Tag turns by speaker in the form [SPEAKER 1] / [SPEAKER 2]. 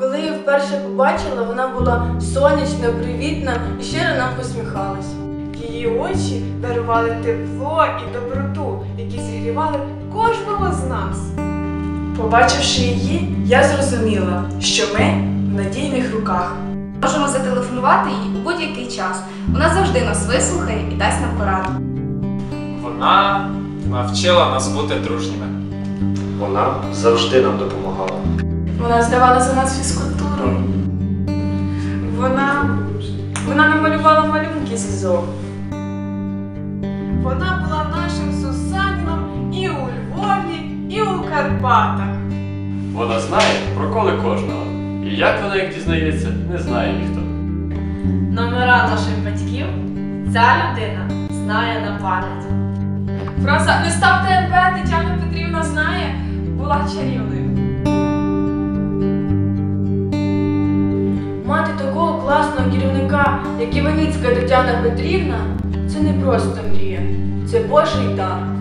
[SPEAKER 1] Коли її вперше побачила, вона була сонячна, привітна і щиро нам посміхалась.
[SPEAKER 2] Її очі дарували тепло і доброту, які зігрівали кожного з нас. Побачивши її, я зрозуміла, що ми в надійних руках.
[SPEAKER 3] Можемо зателефонувати їй у будь-який час. Вона завжди нас вислухає і дасть нам пораду.
[SPEAKER 4] Вона навчила нас бути дружніми.
[SPEAKER 5] Вона завжди нам допомагала.
[SPEAKER 1] Вона здавала за нас фізкультуру.
[SPEAKER 2] Вона,
[SPEAKER 1] Вона намалювала малюнки зізок.
[SPEAKER 2] вона була нашим Сусаніном і у Львові, і у Карпатах.
[SPEAKER 6] Вона знає про коли кожного. І як вона їх дізнається, не знає ніхто.
[SPEAKER 7] Номера наших батьків ця людина знає на пам'ять.
[SPEAKER 1] Фраза не ставте НП, Тетяна Петрівна знає, була чарівною. Такого класного керівника, як Іваніцька Тетяна Петрівна, це не просто мрія, це Божий дар.